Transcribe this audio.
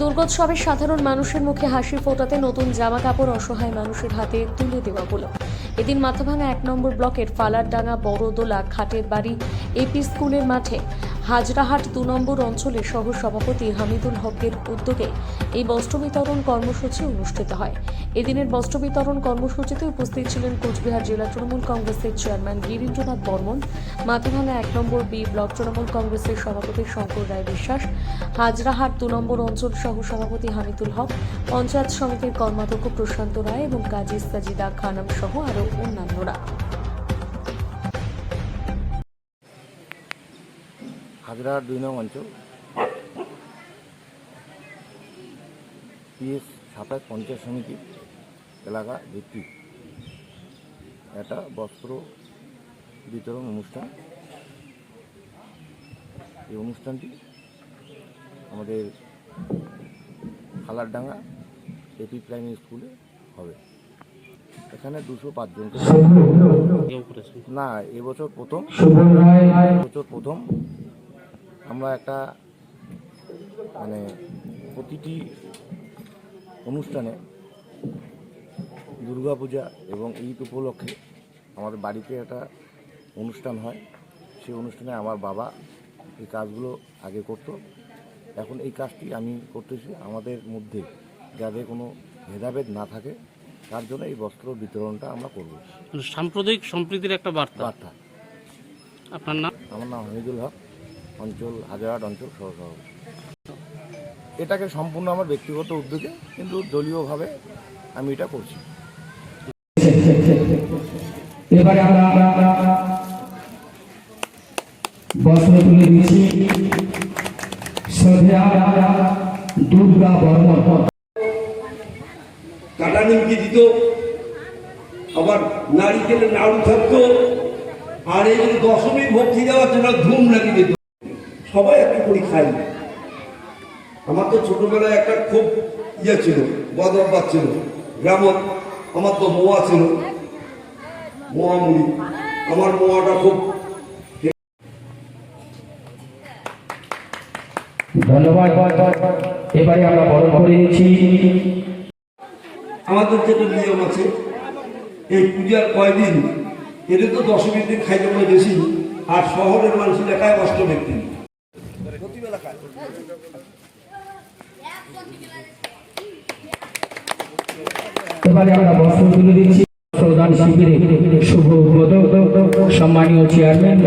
দুর্গোৎসবে সাধারণ মানুষের মুখে হাসি ফোটাতে নতুন জামা কাপড় অসহায় মানুষের হাতে তুলে দেওয়া হলো। এদিন মাথাভাঙা এক নম্বর ব্লকের ফালারডাঙ্গা বড়দোলা খাটের বাড়ি এপি স্কুলের মাঠে হাজরাহাট দু নম্বর অঞ্চলের সহ সভাপতি হামিদুল হকের উদ্যোগে এই বস্ত্র বিতরণ কর্মসূচি অনুষ্ঠিত হয়। এদিনের বস্ত্র বিতরণ কর্মসূচিতে উপস্থিত ছিলেন কোচবিহার জেলা তৃণমূল কংগ্রেসের চেয়ারম্যান গিরীন্দ্রনাথ বর্মন মাথাভাঙা এক নম্বর বি ব্লক তৃণমূল কংগ্রেসের সভাপতি শঙ্কর রায় বিশ্বাস, হাজরাহাট দু নম্বর অঞ্চল সহ সভাপতি হামিদুল হক, পঞ্চায়েত সমিতির কর্মাধ্যক্ষ প্রশান্ত রায় এবং কাজী সাজিদা খানম সহ আরও অন্যান্যরা। হাজরাহাট দুই নং অঞ্চল। পিএস সাতাশ পঞ্চায়েত সমিতি এলাকা ভিত্তিক একটা বস্ত্র বিতরণ অনুষ্ঠান। এই অনুষ্ঠানটি আমাদের খালারডাঙ্গা এপি প্রাইমারি স্কুলে হবে। এখানে দুশো পাঁচজনকে করেছেন না এবছর প্রথম। বছর প্রথম। আমরা একটা মানে প্রতিটি অনুষ্ঠানে দুর্গাপূজা এবং ঈদ উপলক্ষে আমাদের বাড়িতে একটা অনুষ্ঠান হয়। সেই অনুষ্ঠানে আমার বাবা এই কাজগুলো আগে করতো। এখন এই কাজটি আমি করতেছি। আমাদের মধ্যে যাতে কোনো ভেদাভেদ না থাকে তার জন্য এই বস্ত্র বিতরণটা আমরা করব। সাম্প্রদায়িক সম্প্রীতির একটা বার্তা। বার্তা। আপনার নাম? আমার নাম হামিদুল হক। অঞ্চল হাজারহাট অঞ্চল সহসভাপতি এটাকে সম্পূর্ণ আমার ব্যক্তিগত উদ্যোগে কিন্তু দলীয়ভাবে আমি এটা করছি। এবারে আমরা বস্ত্র তুলে দিচ্ছি। দুর্গা বর্মন কাটা নিমকি দিত। আবার নারিকেলের নাড়ু থাকতো। আর এই যে দশমী ভক্তি দেওয়ার জন্য ধুম লাগিয়ে দিত। সবাই একটা করে খাই। আমার তো ছোটবেলায় একটা খুব ইয়ে ছিল বদ অভ্যাস ছিল। গ্রামত আমার তো মোয়া ছিল মোয়া মুড়ি আমার মোয়াটা খুব ধন্যবাদ এবারে আমরা বরণ করে নিচ্ছি। আমাদের যেটা নিয়ম আছে এই পূজার কয়দিন এটা তো দশমীর দিন খাইতে পারে বেশি আর শহরের মানুষের একাই অষ্টমীর দিন। এবারে আমরা বস্ত্র তুলে দিচ্ছি। শিবিরে শুভ সম্মানীয় চেয়ারম্যান